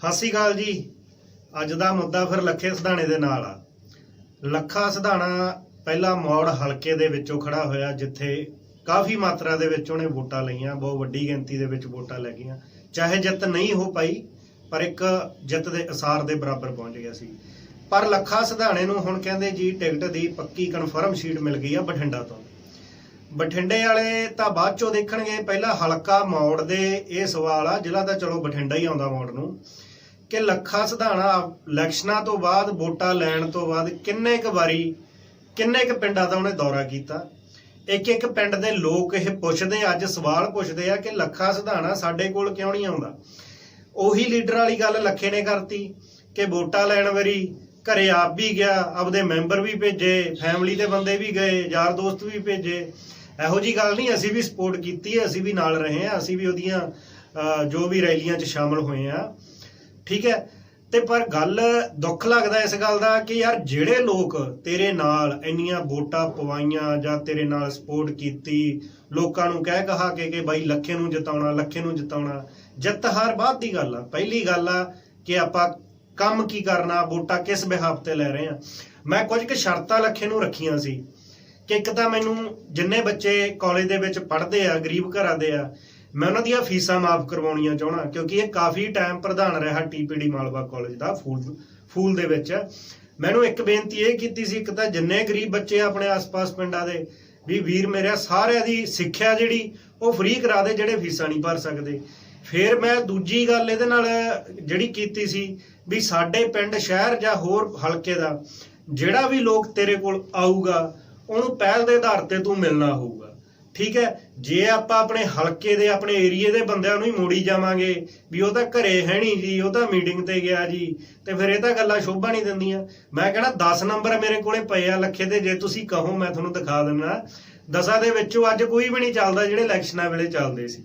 ਸਤਿ ਸ਼੍ਰੀ ਅਕਾਲ ਜੀ। ਅੱਜ ਦਾ ਮੁੱਦਾ ਫਿਰ ਲੱਖੇ ਸਿਧਾਣੇ ਦੇ ਨਾਲ ਆ। ਲੱਖਾ ਸਿਧਾਣਾ ਪਹਿਲਾ ਮੌੜ ਹਲਕੇ ਦੇ ਵਿੱਚੋਂ ਖੜਾ ਹੋਇਆ, ਜਿੱਥੇ ਕਾਫੀ ਮਾਤਰਾ ਦੇ ਵਿੱਚ ਉਹਨੇ ਵੋਟਾਂ ਲਈਆਂ, ਬਹੁਤ ਵੱਡੀ ਗਿਣਤੀ ਦੇ ਵਿੱਚ ਵੋਟਾਂ ਲੈ ਗਈਆਂ ਚਾਹੇ ਜਿੱਤ ਨਹੀਂ ਹੋ ਪਾਈ, ਪਰ ਇੱਕ ਜਿੱਤ ਦੇ ਅਸਾਰ ਦੇ ਬਰਾਬਰ ਪਹੁੰਚ ਗਿਆ ਸੀ। ਪਰ ਲੱਖਾ ਸਿਧਾਣੇ ਨੂੰ ਹੁਣ ਕਹਿੰਦੇ ਜੀ, ਟਿਕਟ ਦੀ ਪੱਕੀ ਕਨਫਰਮ ਸ਼ੀਟ ਮਿਲ ਗਈ ਆ ਬਠਿੰਡਾ ਤੋਂ। ਬਠਿੰਡੇ ਵਾਲੇ ਤਾਂ ਬਾਅਦ ਚੋਂ ਦੇਖਣਗੇ, ਪਹਿਲਾਂ ਹਲਕਾ ਮੌੜ ਦੇ ਇਹ ਸਵਾਲ ਆ, ਜ਼ਿਲ੍ਹਾ ਤਾਂ ਚਲੋ ਬਠਿੰਡਾ ਹੀ ਆਉਂਦਾ ਮੌੜ ਨੂੰ, ਕਿ ਲੱਖਾ ਸਿਧਾਣਾ ਇਲੈਕਸ਼ਨਾਂ ਤੋਂ ਬਾਅਦ, ਵੋਟਾਂ ਲੈਣ ਤੋਂ ਬਾਅਦ ਕਿੰਨੇ ਕੁ ਵਾਰੀ, ਕਿੰਨੇ ਕੁ ਪਿੰਡਾਂ ਦਾ ਉਹਨੇ ਦੌਰਾ ਕੀਤਾ? ਇੱਕ ਇੱਕ ਪਿੰਡ ਦੇ ਲੋਕ ਇਹ ਪੁੱਛਦੇ ਅੱਜ ਸਵਾਲ ਪੁੱਛਦੇ ਆ ਕਿ ਲੱਖਾ ਸਿਧਾਣਾ ਸਾਡੇ ਕੋਲ ਕਿਉਂ ਨਹੀਂ ਆਉਂਦਾ? ਉਹੀ ਲੀਡਰ ਵਾਲੀ ਗੱਲ ਲੱਖੇ ਨੇ ਕਰਤੀ, ਕਿ ਵੋਟਾਂ ਲੈਣ ਵਾਰੀ ਘਰੇ ਆਪ ਵੀ ਗਿਆ, ਆਪਦੇ ਮੈਂਬਰ ਵੀ ਭੇਜੇ, ਫੈਮਿਲੀ ਦੇ ਬੰਦੇ ਵੀ ਗਏ, ਯਾਰ ਦੋਸਤ ਵੀ ਭੇਜੇ। ਇਹੋ ਜੀ ਗੱਲ ਨਹੀਂ ਅਸੀਂ ਵੀ ਸਪੋਰਟ ਕੀਤੀ ਹੈ ਅਸੀਂ ਵੀ ਨਾਲ ਰਹੇ ਹਾਂ ਅਸੀਂ ਵੀ ਉਹਦੀਆਂ ਅਹ, ਜੋ ਵੀ ਰੈਲੀਆਂ 'ਚ ਸ਼ਾਮਲ ਹੋਏ ਆ ਠੀਕ ਹੈ? ਤੇ ਪਰ ਗੱਲ ਦੁੱਖ ਲੱਗਦਾ ਇਸ ਗੱਲ ਦਾ ਕਿ ਯਾਰ ਜਿਹੜੇ ਲੋਕ ਤੇਰੇ ਨਾਲ ਇੰਨੀਆਂ ਵੋਟਾਂ ਪਵਾਈਆਂ ਜਾਂ ਤੇਰੇ ਨਾਲ ਸਪੋਰਟ ਕੀਤੀ ਲੋਕਾਂ ਨੂੰ ਕਹਿ ਕਹਾ ਕੇ ਕਿ ਬਾਈ ਲੱਖੇ ਨੂੰ ਜਿਤਾਉਣਾ ਲੱਖੇ ਨੂੰ ਜਿਤਾਉਣਾ ਜਿੱਤ ਹਾਰ ਬਾਅਦ ਦੀ ਗੱਲ ਆ। ਪਹਿਲੀ ਗੱਲ ਆ ਕਿ ਆਪਾਂ ਕੰਮ ਕੀ ਕਰਨਾ ਵੋਟਾਂ ਕਿਸ ਬਿਹਾਫ ਤੇ ਲੈ ਰਹੇ ਆ ਮੈਂ ਕੁਝ ਕੁ ਸ਼ਰਤਾਂ ਲੱਖੇ ਨੂੰ ਰੱਖੀਆਂ ਸੀ। ਕਿ ਇੱਕ ਤਾਂ ਮੈਨੂੰ ਜਿੰਨੇ ਬੱਚੇ ਕਾਲਜ ਦੇ ਵਿੱਚ ਪੜ੍ਹਦੇ ਆ, ਗਰੀਬ ਘਰਾਂ ਦੇ ਆ, ਮੈਂ ਉਹਨਾਂ ਦੀਆਂ ਫੀਸਾਂ ਮਾਫ ਕਰਵਾਉਣੀਆਂ ਚਾਹਣਾ ਕਿਉਂਕਿ ਇਹ ਕਾਫੀ ਟਾਈਮ ਪ੍ਰਧਾਨ ਰਿਹਾ ਟੀਪੀਡੀ ਮਾਲਵਾ ਕਾਲਜ ਦਾ ਫੂਲ ਫੂਲ ਦੇ ਵਿੱਚ। ਮੈਨੂੰ ਇੱਕ ਬੇਨਤੀ ਇਹ ਕੀਤੀ ਸੀ, ਇੱਕ ਤਾਂ ਜਿੰਨੇ ਗਰੀਬ ਬੱਚੇ ਆ ਆਪਣੇ ਆਸ-ਪਾਸ ਪਿੰਡਾਂ ਦੇ, ਵੀ ਵੀਰ ਮੇਰਿਆ ਸਾਰਿਆਂ ਦੀ ਸਿੱਖਿਆ ਜਿਹੜੀ, ਉਹ ਫ੍ਰੀ ਕਰਾ ਦੇ, ਜਿਹੜੇ ਫੀਸਾਂ ਨਹੀਂ ਭਰ ਸਕਦੇ। ਫਿਰ ਮੈਂ ਦੂਜੀ ਗੱਲ ਇਹਦੇ ਨਾਲ ਜਿਹੜੀ ਕੀਤੀ ਸੀ, ਵੀ ਸਾਡੇ ਪਿੰਡ ਸ਼ਹਿਰ ਜਾਂ ਹੋਰ ਹਲਕੇ ਦਾ, ਜਿਹੜਾ ਵੀ ਲੋਕ ਤੇਰੇ ਕੋਲ ਆਊਗਾ ਉਹਨੂੰ ਪਹਿਲ ਦੇ ਆਧਾਰ ਤੇ ਤੂੰ ਮਿਲਣਾ ਹੋਊਗਾ। ਠੀਕ ਹੈ? ਜੇ ਆਪਾਂ ਆਪਣੇ ਹਲਕੇ ਦੇ, ਆਪਣੇ ਏਰੀਏ ਦੇ ਬੰਦਿਆਂ ਨੂੰ ਹੀ ਮੋੜੀ ਜਾਵਾਂਗੇ ਵੀ ਉਹ ਤਾਂ ਘਰੇ ਹੈ ਨਹੀਂ ਜੀ, ਉਹ ਤਾਂ ਮੀਟਿੰਗ ਤੇ ਗਿਆ ਜੀ, ਤੇ ਫਿਰ ਇਹ ਤਾਂ ਗੱਲਾਂ ਸ਼ੋਭਾ ਨਹੀਂ ਦਿੰਦੀਆਂ। ਮੈਂ ਕਹਿੰਦਾ 10 ਨੰਬਰ ਮੇਰੇ ਕੋਲੇ ਪਏ ਆ ਲੱਖੇ ਦੇ, ਜੇ ਤੁਸੀਂ ਕਹੋ ਮੈਂ ਤੁਹਾਨੂੰ ਦਿਖਾ ਦਿੰਦਾ। ਦਸਾਂ ਦੇ ਵਿੱਚੋਂ ਅੱਜ ਕੋਈ ਵੀ ਨਹੀਂ ਚੱਲਦਾ ਜਿਹੜੇ ਇਲੈਕਸ਼ਨਾਂ ਵੇਲੇ ਚੱਲਦੇ ਸੀ।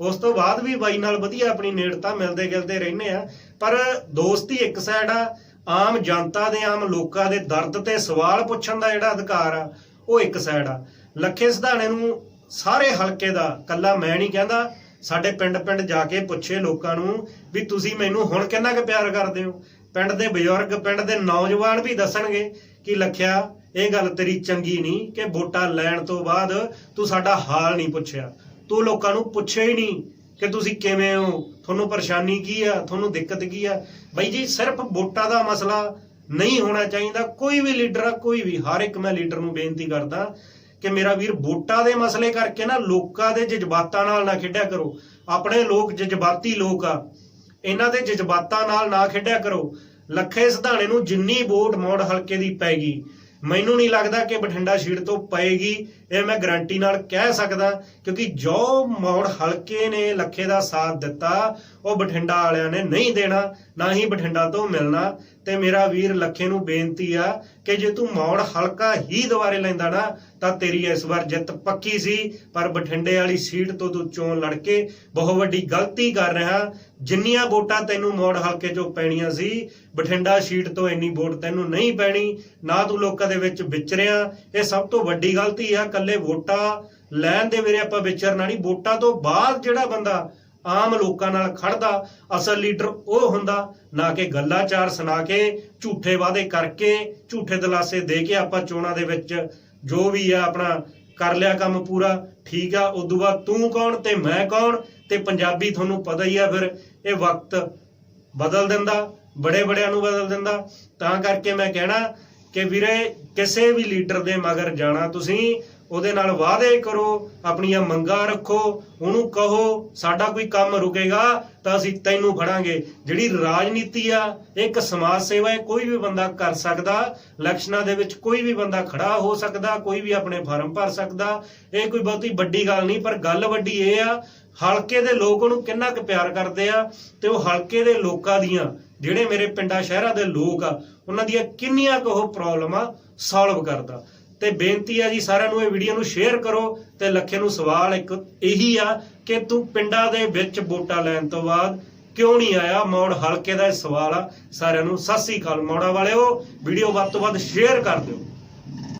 ਉਸ ਤੋਂ ਬਾਅਦ ਵੀ ਬਾਈ ਨਾਲ ਵਧੀਆ ਆਪਣੀ ਨੇੜਤਾ ਮਿਲਦੇ ਗਿਲਦੇ ਰਹਿੰਦੇ ਆ। ਪਰ ਦੋਸਤੀ ਇੱਕ ਸਾਈਡ ਆ ਆਮ ਜਨਤਾ ਦੇ, ਆਮ ਲੋਕਾਂ ਦੇ ਦਰਦ ਤੇ ਸਵਾਲ ਪੁੱਛਣ ਦਾ ਜਿਹੜਾ ਅਧਿਕਾਰ ਆ, ਉਹ ਇੱਕ ਸਾਈਡ ਆ। ਲੱਖੇ ਸਿਧਾਣੇ ਨੂੰ ਸਾਰੇ ਹਲਕੇ ਦਾ ਕੱਲਾ ਮੈਂ ਨਹੀਂ ਕਹਿੰਦਾ, ਸਾਡੇ ਪਿੰਡ ਪਿੰਡ ਜਾ ਕੇ ਪੁੱਛੇ ਲੋਕਾਂ ਨੂੰ ਵੀ ਤੁਸੀਂ ਮੈਨੂੰ ਹੁਣ ਕਿੰਨਾ ਕੁ ਪਿਆਰ ਕਰਦੇ ਹੋ? ਪਿੰਡ ਦੇ ਬਜ਼ੁਰਗ, ਪਿੰਡ ਦੇ ਨੌਜਵਾਨ ਵੀ ਦੱਸਣਗੇ ਕਿ ਲੱਖਿਆ, ਇਹ ਗੱਲ ਤੇਰੀ ਚੰਗੀ ਨਹੀਂ ਕਿ ਵੋਟਾਂ ਲੈਣ ਤੋਂ ਬਾਅਦ ਤੂੰ ਸਾਡਾ ਹਾਲ ਨਹੀਂ ਪੁੱਛਿਆ। ਤੂੰ ਲੋਕਾਂ ਨੂੰ ਪੁੱਛਿਆ ਹੀ ਨਹੀਂ ਕਿ ਤੁਸੀਂ ਕਿਵੇਂ ਹੋ? ਤੁਹਾਨੂੰ ਪਰੇਸ਼ਾਨੀ ਕੀ ਆ? ਤੁਹਾਨੂੰ ਦਿੱਕਤ ਕੀ ਆ? ਬਾਈ ਜੀ, ਸਿਰਫ ਵੋਟਾਂ ਦਾ ਮਸਲਾ ਨਹੀਂ ਹੋਣਾ ਚਾਹੀਦਾ। ਕੋਈ ਵੀ ਲੀਡਰ ਆ, ਕੋਈ ਵੀ। ਹਰ ਇੱਕ ਮੈਂ ਲੀਡਰ ਨੂੰ ਬੇਨਤੀ ਕਰਦਾ ਕਿ ਮੇਰਾ ਵੀਰ ਵੋਟਾਂ ਦੇ ਮਸਲੇ ਕਰਕੇ ਨਾ ਲੋਕਾਂ ਦੇ ਜਜ਼ਬਾਤਾਂ ਨਾਲ ਨਾ ਖੇਡਿਆ ਕਰੋ। ਆਪਣੇ ਲੋਕ ਜਜ਼ਬਾਤੀ ਲੋਕ ਆ। ਇਹਨਾਂ ਦੇ ਜਜ਼ਬਾਤਾਂ ਨਾਲ ਨਾ ਖੇਡਿਆ ਕਰੋ। ਲੱਖੇ ਸਿਧਾਣੇ ਨੂੰ ਜਿੰਨੀ ਵੋਟ ਮੋੜ ਹਲਕੇ ਦੀ ਪੈ ਗਈ ਮੈਨੂੰ ਨਹੀਂ ਲੱਗਦਾ ਕਿ ਬਠਿੰਡਾ ਸ਼ੀਟ ਤੋਂ ਪਏਗੀ। ਇਹ ਮੈਂ ਗਾਰੰਟੀ ਨਾਲ ਕਹਿ ਸਕਦਾ, ਕਿਉਂਕਿ ਜੋ ਮੌੜ ਹਲਕੇ ਨੇ ਲੱਖੇ ਦਾ ਸਾਥ ਦਿੱਤਾ, ਉਹ ਬਠਿੰਡਾ ਵਾਲਿਆਂ ਨੇ ਨਹੀਂ ਦੇਣਾ, ਨਾ ਹੀ ਬਠਿੰਡਾ ਤੋਂ ਮਿਲਣਾ। ਤੇ ਮੇਰਾ ਵੀਰ ਲੱਖੇ ਨੂੰ ਬੇਨਤੀ ਆ ਕਿ ਜੇ ਤੂੰ ਮੌੜ ਹਲਕਾ ਹੀ ਦੁਬਾਰੇ ਲੈਂਦਾ ਨਾ, ਤਾਂ ਤੇਰੀ ਇਸ ਵਾਰ ਜਿੱਤ ਪੱਕੀ ਸੀ। ਪਰ ਬਠਿੰਡੇ ਵਾਲੀ ਸੀਟ ਤੋਂ ਤੂੰ ਚੋਣ ਲੜ ਕੇ ਬਹੁਤ ਵੱਡੀ ਗਲਤੀ ਕਰ ਰਿਹਾ। ਜਿੰਨੀਆਂ ਵੋਟਾਂ ਤੈਨੂੰ ਮੌੜ ਹਲਕੇ ਚੋਂ ਪੈਣੀਆਂ ਸੀ, ਬਠਿੰਡਾ ਸੀਟ ਤੋਂ ਇੰਨੀ ਵੋਟ ਤੈਨੂੰ ਨਹੀਂ ਪੈਣੀ, ਨਾ ਤੂੰ ਲੋਕਾਂ ਦੇ ਵਿੱਚ ਵਿਚਰਿਆ। ਇਹ ਸਭ ਤੋਂ ਵੱਡੀ ਗਲਤੀ ਆ ਕੱਲੇ ਵੋਟਾਂ ਲੈਣ ਦੇ ਮੇਰੇ ਆਪਾਂ ਵਿਚਰਨਾ ਨਹੀਂ, ਵੋਟਾਂ ਤੋਂ ਬਾਅਦ ਜਿਹੜਾ ਬੰਦਾ ਆਮ ਲੋਕਾਂ ਨਾਲ ਖੜਦਾ, ਅਸਲ ਲੀਡਰ ਉਹ ਹੁੰਦਾ, ਨਾ ਕਿ ਗੱਲਾਚਾਰ ਸੁਣਾ ਕੇ, ਝੂਠੇ ਵਾਅਦੇ ਕਰਕੇ, ਝੂਠੇ ਦਿਲਾਸੇ ਦੇ ਕੇ ਆਪਾਂ ਚੋਣਾਂ ਦੇ ਵਿੱਚ ਜੋ ਵੀ ਆ ਆਪਣਾ ਕਰ ਲਿਆ ਕੰਮ ਪੂਰਾ, ਠੀਕ ਆ, ਉਦੋਂ ਬਾਅਦ ਤੂੰ ਕੌਣ ਤੇ ਮੈਂ ਕੌਣ, ਤੇ ਪੰਜਾਬੀ ਤੁਹਾਨੂੰ ਪਤਾ ਹੀ ਆ ਫਿਰ, ਇਹ ਵਕਤ ਬਦਲ ਦਿੰਦਾ, ਬੜੇ ਬੜਿਆਂ ਨੂੰ ਬਦਲ ਦਿੰਦਾ। ਤਾਂ ਕਰਕੇ ਮੈਂ ਕਹਿਣਾ ਕਿ ਵੀਰੇ, ਕਿਸੇ ਵੀ ਲੀਡਰ ਦੇ ਮਗਰ ਜਾਣਾ ਤੁਸੀਂ ਉਹਦੇ ਨਾਲ ਵਾਅਦੇ ਕਰੋ, ਆਪਣੀਆਂ ਮੰਗਾਂ ਰੱਖੋ, ਉਹਨੂੰ ਕਹੋ, ਸਾਡਾ ਕੋਈ ਕੰਮ ਰੁਕੇਗਾ ਤਾਂ ਅਸੀਂ ਤੈਨੂੰ ਫੜਾਂਗੇ। ਜਿਹੜੀ ਰਾਜਨੀਤੀ ਆ, ਇੱਕ ਸਮਾਜ ਸੇਵਾ ਹੈ, ਕੋਈ ਵੀ ਬੰਦਾ ਕਰ ਸਕਦਾ ਇਲੈਕਸ਼ਨਾਂ ਦੇ ਵਿੱਚ ਕੋਈ ਵੀ ਬੰਦਾ ਖੜਾ ਹੋ ਸਕਦਾ, ਕੋਈ ਵੀ ਆਪਣੇ ਫਾਰਮ ਭਰ ਸਕਦਾ, ਇਹ ਕੋਈ ਬਹੁਤੀ ਵੱਡੀ ਗੱਲ ਨਹੀਂ, ਪਰ ਗੱਲ ਵੱਡੀ ਇਹ ਆ, ਹਲਕੇ ਦੇ ਲੋਕ ਉਹਨੂੰ ਕਿੰਨਾ ਕੁ ਪਿਆਰ ਕਰਦੇ ਆ, ਤੇ ਉਹ ਹਲਕੇ ਦੇ ਲੋਕਾਂ ਦੀਆਂ, ਜਿਹੜੇ ਮੇਰੇ ਪਿੰਡਾਂ, ਸ਼ਹਿਰਾਂ ਦੇ ਲੋਕ ਆ, ਉਹਨਾਂ ਦੀਆਂ ਕਿੰਨੀਆਂ ਕੁ ਉਹ ਪ੍ਰੋਬਲਮਾਂ ਸੋਲਵ ਕਰਦਾ। ਤੇ ਬੇਨਤੀ ਆ ਜੀ ਸਾਰਿਆਂ ਨੂੰ ਇਹ ਵੀਡੀਓ ਨੂੰ ਸ਼ੇਅਰ ਕਰੋ ਤੇ ਲੱਖੇ ਨੂੰ ਸਵਾਲ ਇੱਕ ਇਹੀ ਆ ਕਿ ਤੂੰ ਪਿੰਡਾਂ ਦੇ ਵਿੱਚ ਵੋਟਾਂ ਲੈਣ ਤੋਂ ਬਾਅਦ ਕਿਉਂ ਨਹੀਂ ਆਇਆ? ਮੌੜ ਹਲਕੇ ਦਾ ਇਹ ਸਵਾਲ ਆ। ਸਾਰਿਆਂ ਨੂੰ ਸਤਿ ਸ੍ਰੀ ਅਕਾਲ। ਮੌੜਾ ਵਾਲਿਓ ਵੀਡੀਓ ਵੱਧ ਤੋਂ ਵੱਧ ਸ਼ੇਅਰ ਕਰ ਦਿਓ।